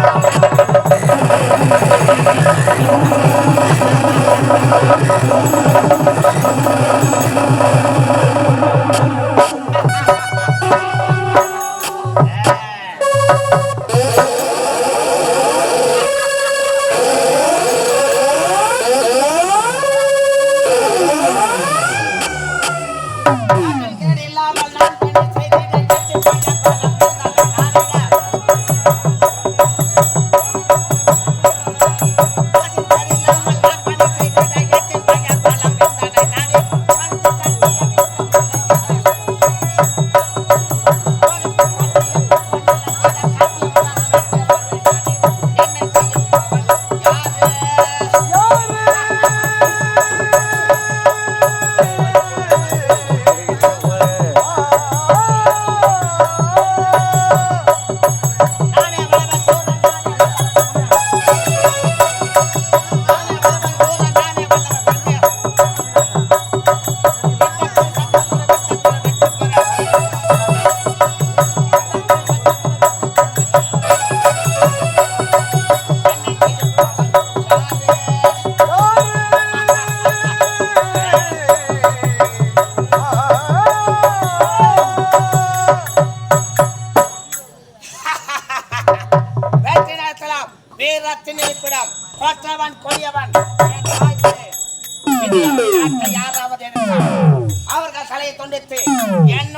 கேடு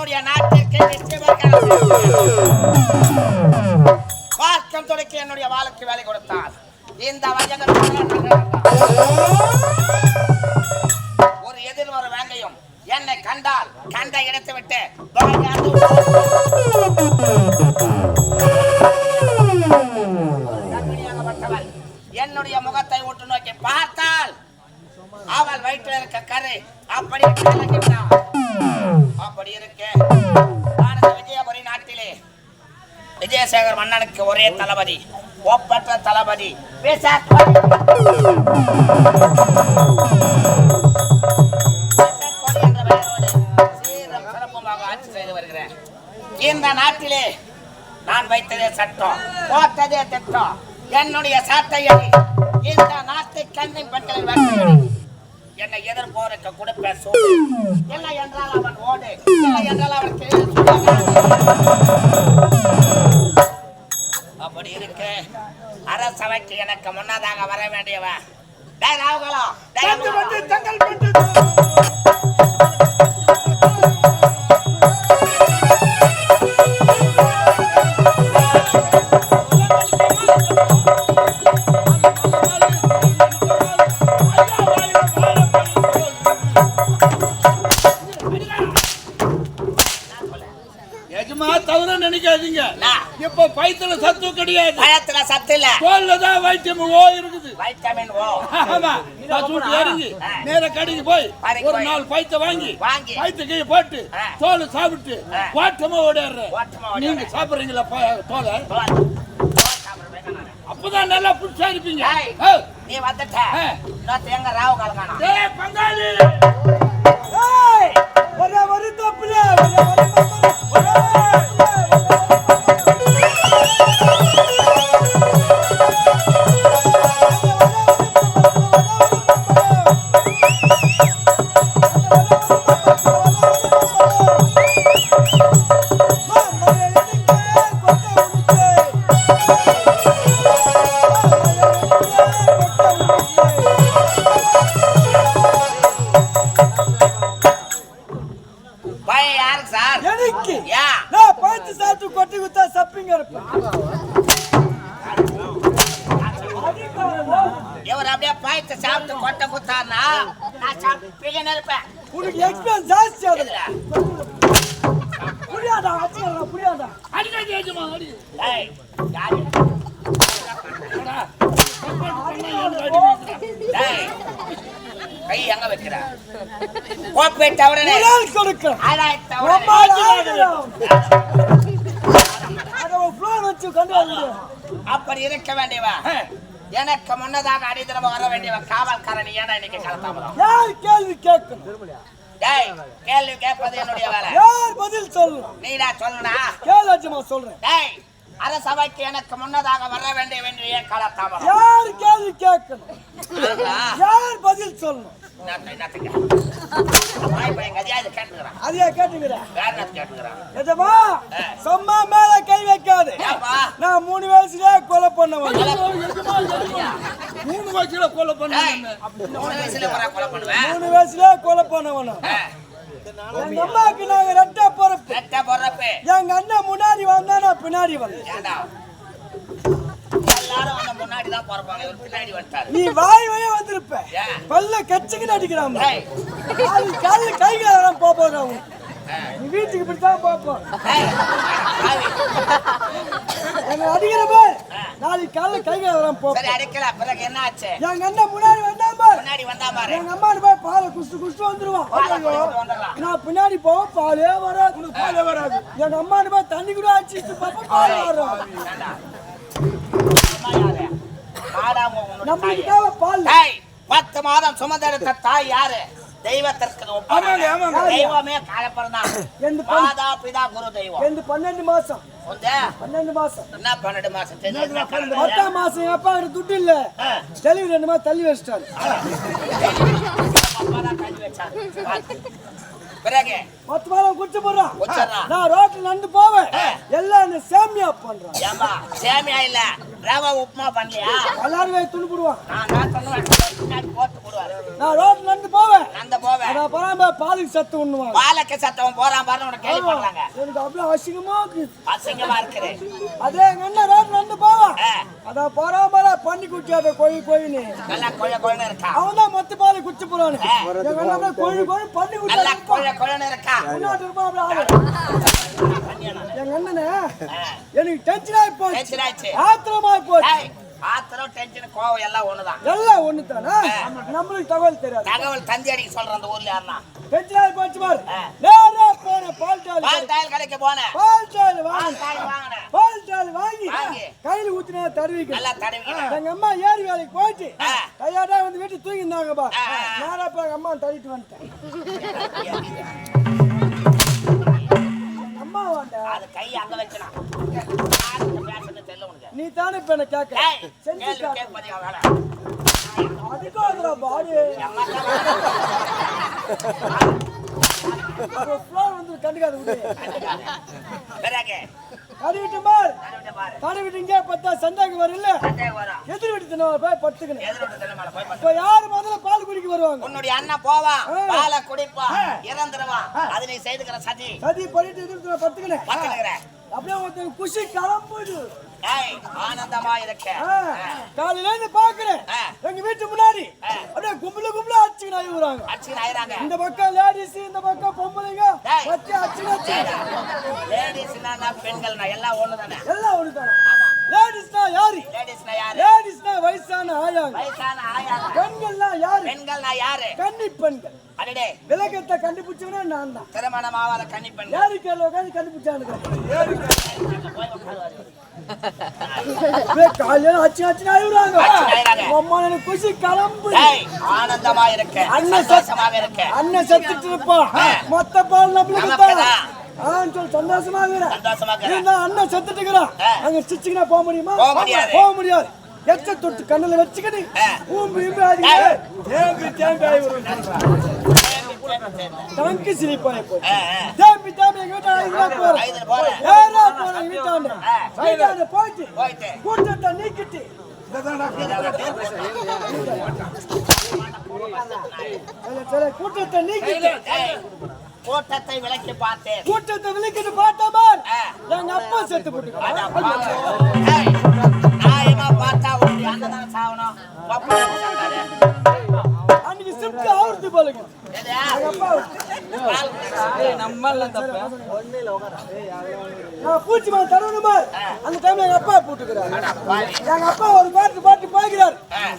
என்னுடைய நாட்டிற்கு நிச்சயமாக பார்க்கம் என்னுடைய வாளுக்கு வேலை கொடுத்தார் இந்த ஒரு எதிர் ஒரு வேங்கையும் என்னை கண்டால் கண்ட இடத்தை விட்டு என்னுடைய முகத்தை உற்று நோக்கி பார்த்தால் அவள் வயிற்றில் இருக்க கரு அப்படி கலங்கிட்டாள். பாரத விஜயபுரி நாட்டிலே விஜயசேகர் மன்னனுக்கு ஒரே தளபதி ஒப்பற்ற தளபதி செய்து வருகிறேன். இந்த நாட்டிலே நான் வைத்ததே சட்டம் போட்டதே திட்டம். என்னுடைய சாட்டையை இந்த நாட்டு கண்ணின் பெண்களின் என்னை எதிர்ப்போருக்கு கொடுப்பேன் சூடு இல்லை என்றால் அவன் ஓடு. இல்லை என்றால் அவன் அப்படி இருக்கு. அரசவைக்கு எனக்கு முன்னதாக வர வேண்டியவன். டேய் ராவுகலம் எஜமா தவிர நினைக்காதீங்க. நான் இப்ப பைத்துல சத்து கிடையாது. பயத்துல சத்து இல்ல. தோல்ல தான் வைத்தியம் ஓ இருக்குது. வைட்டமின் ஓ. ஆமா. நேர கடைக்கு போய் ஒரு. நாலு பைத்த வாங்கி வாங்கி. பைத்த கீழே போட்டு. தோல் சாப்பிட்டு ஆ. ஓட்டமா ஓடிடுற. நீங்க சாப்பிடுறீங்களா தோலை. அப்பதான் நல்லா புதுசா இருப்பீங்க. ஏய். நீ வந்துட்ட. எங்க ராவு காலம் டேய் பங்காளி! ஒரே ஒரு தப்புல ஒரே ஒரு இவர் அப்படியே பாய்த்து சாப்பிட்டு கொட்டை குத்தாருனா நான் சாப்பிட்டு பிகன்னு இருப்பேன். உனக்கு எக்ஸ்பென்ஸ் ஜாஸ்தி ஆகுது. இதுல. புரியாதா அச்சுக்கலாம் புரியாதா? அடி. யாரு? கை எங்க வைக்கிற? கோப்பை தவிரனே முதல் கொடுக்கிறேன் ஆடாய் அப்படி இருக்க வேண்டியவா? எனக்கு முன்னதாக அடித்தரமா வர வேண்டியவ காவல்காரன் ஏன்னா இன்னைக்கு கலத்தாமதான் யார் கேள்வி கேட்கணும் டேய் கேள்வி கேட்பது என்னுடைய வேலை. யார் பதில் சொல்லணும் நீடா சொல்லணா கேளாச்சுமா சொல்றேன். டேய் அரசவைக்கு எனக்கு முன்னதாக வர வேண்டிய வேண்டிய காலத்தாமரம் யார் கேள்வி கேட்கணும். யார் பதில் சொல்லணும்? என்னத்த- என்னத்துக்கு? இதை கேட்டுக்கிறான். வேற கேட்டுக்கிறான்? நிஜமா சும்மா மேல கை வைக்காது ஏப்பா? நான் மூணு மூணு வயசுல கொலை பண்ண மூணு வயசுல கொலை பண்ணுவேன். எங்க அம்மாக்கு நாங்க ரெட்ட பொறுப்பு. எங்க அண்ணன் முன்னாடி வந்தா நான் பின்னாடி வந்தேன். நீ வாய் வழியா வந்திருப்ப? பல்ல கச்சுக்கிட்டு அடிக்கிறான். கால கை காலம் போறோம் ஆ. நீ வீட்டுக்கு இப்படித்தான் நாளைக்கு காலைல கை காலம் சரி, போப்போம் அடிக்கல. பிறகு என்ன ஆச்சு? எங்க அண்ணன் முன்னாடி வந்தா பார். முன்னாடி வந்தா பாரு. எங்க அம்மா போய் பாலை குடிச்சு குடிச்சு வந்துருவான். நான் பின்னாடி போவோம் பாலே வராது உனக்கு பாலே வராது. எங்க அம்மா போய் தண்ணி கூட அடிச்சு பாப்பா பால் வரும் நம்மளுக்கு பால். பத்து மாதம் சுமந்தெடுத்த தாய் யாரு? தெய்வத்திற்கு. தெய்வமே மாதா பிதா குரு தெய்வம். பன்னெண்டு மாசம். பன்னெண்டு மாசம். என்ன பன்னெண்டு மாசம்? பத்தாம் மாசம் எங்க அப்பா கிட்ட துட்டு இல்ல. ரெண்டு மாசம் தள்ளி வச்சிட்டாரு. மாதம் குடிச்சு போடுறான். நான் ரோட்ல நடந்து போவேன். எல்லாம் சேமியா பண்றான். ஏம்பா சேமியா இல்ல. ரவா உப்புமா பண்ணலையா? எல்லாரும் துணி போடுவான் நான் பின்னாடி போட்டு நான் ரோட்ல நடந்து போவேன். அந்த போவேன். அதான் பராம பாலுக்கு சத்து உண்ணுவாங்க. பாலக்க சத்தவன் போறான் பாருன்னு உனக்கு கேள்வி பண்றாங்க. எனக்கு அவ்வளவு அசிங்கமா இருக்கு. அசிங்கமா இருக்குது. அதே எங்க அண்ணன் ரோட்ல நடந்து போவான். ஆ, அதான் பராமர பண்ணி குடிச்சாத கோழி கோழின்னு. நல்லா கொழ கொழன்னு இருக்கா? அவன் தான் மொத்த பால் குடிச்சு போறானு. எங்க அண்ணன் அப்படியே கோழி கோழி பண்ணி நல்லா குடிச்சாரு கொழ கொழன்னு இருக்கா? முன்னாடி இருப்பான் அப்படியே ஆளு. எங்க அண்ணனே எனக்கு டென்ஷன் ஆகி போச்சு. ஆத்திரமா போச்சு. ஆத்திரம் டென்ஷன் கோவம் எல்லாம் ஒண்ணுதான். எல்லாம் ஒண்ணு தானே நம்மளுக்கு தகவல் தெரியாது. தகவல் தந்தி அடிக்க சொல்ற அந்த ஊர்ல யாருன்னா? டென்ஷன் போச்சு பாரு. நேரா போன பால் டால் பால் தாயல் கடைக்கு போனேன். பால் டால் வாங்கி. பால் டால் வாங்கி. வாங்கி. கையில ஊத்தினா தருவிக்க நல்லா தடவிக்கிறேன் எங்க அம்மா ஏரி வேலைக்கு போயிட்டு. கையாடா வந்து வீட்டு ஆ, ஆ. நேரா போய் அம்மா தள்ளிட்டு வந்துட்டேன். அம்மா வாண்டா அது கை அங்க வைக்கணும் நீ தானே இப்ப என்ன கேட்க? செஞ்சு அதுல பாடு. வந்து கண்டுக்காத விடு கழுவிட்டு பார். கழுவிட்டு இங்கே பார்த்தா சந்தாக்கு வரல எதிர் வீட்டு போய் படுத்துக்கணும். இப்ப யாரு முதல்ல பால் குடிக்க வருவாங்க? உன்னுடைய அண்ணன் போவான். பாலை குடிப்பான் இறந்துருவான் அது நீ செய்துக்கிற சதி. சதி பண்ணிட்டு எதிர் தினம் படுத்துக்கணும். அப்படியே ஒருத்தன் குஷி கிளம்புது ஏய் ஆனந்தமா இருக்க. காலையில இருந்து பாக்குறேன். எங்க வீட்டு முன்னாடி. அப்படியே கும்பல கும்பல ஆயிராங்க இந்த பக்கம் லேடிஸ் இந்த பக்கம் பொம்பளைங்க. வச்சு அடிச்சு அடிச்சு லேடிஸ்னா பெண்கள்னா எல்லாம் ஒண்ணுதானே? எல்லாம் ஒண்ணுதானே? லேடிஸ்னா யாரு? லேடிஸ்னா யாரு? லேடிஸ்னா வயசான ஆயாங்க. வயசான ஆயாங்க. பெண்கள்னா யாரு? பெண்கள்னா யாரு? கன்னி பெண்கள். விளக்கத்தை கண்டுபிடிச்சவனே நான் தான் திருமணம் கன்னி பெண்கள் யாரு கேள்வி உட்காந்து கண்டுபிடிச்சானுங்க? காலையில அச்சு அச்சு ஆயிடுறாங்க. அம்மா எனக்கு குஷி கிளம்பு ஆனந்தமா இருக்க. அண்ணன் சந்தோஷமாக இருக்க. அண்ணன் செத்துட்டு இருப்பான் மொத்த பால் நம்மளுக்கு நமக்கு தான். ஆன்னு சொல்லி சந்தோஷமா இருக்கிறேன் சந்தோஷமா இருக்கிற இருந்தா அண்ணன் செத்துட்டு இருக்கிறான். அங்க சிச்சுக்கினா போக முடியுமா? போக முடியாது. எச்ச தொட்டு கண்ணுல வச்சுக்கிட்டு. ஊம்பு. தேம்பி தேம்பி ஆகி வரும் டங்கு சிரிப்பாய் போய். தேம்பி தேம்பி எங்க வீட்டு ஐதுல போறோம் ஐதுல போறேன். ஏறா போறோம் வீட்டாண்ட. ஆ. வீட்டாண்ட போயிட்டு போயிட்டு. கூட்டத்தை நீக்கிட்டு. கூட்டத்தை நீக்கிட்டு. கூட்டத்தை விலக்கி பார்த்தேன். கூட்டத்தை விளக்கிட்டு பார்த்தா பார். ஆ. எங்க அப்பா செத்து போட்டு அன்னைக்கு ஷிஃப்ட் ஆகுறது போலுங்க எது? எங்க அப்பா பால் நான் பூச்சி மாதிரி தரணும் பார் அந்த டைம்ல எங்க அப்பா போட்டுக்கிறாரு பாவி. எங்க அப்பா ஒரு பாட்டு பாட்டு போய்கிறார்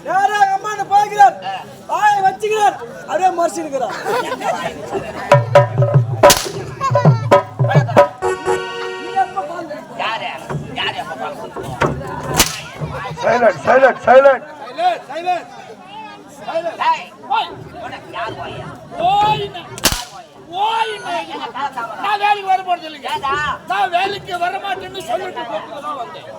யாரா எங்க அம்மா போய்கிறார் வாயை வச்சுக்கிறார் அப்படியே மறைச்சிருக்கிறார் காலதாமதம்? நான் வேலைக்கு வர போறது இல்லைங்க? நான் வேலைக்கு வர மாட்டேன்னு சொல்லிட்டு தான் வந்தேன்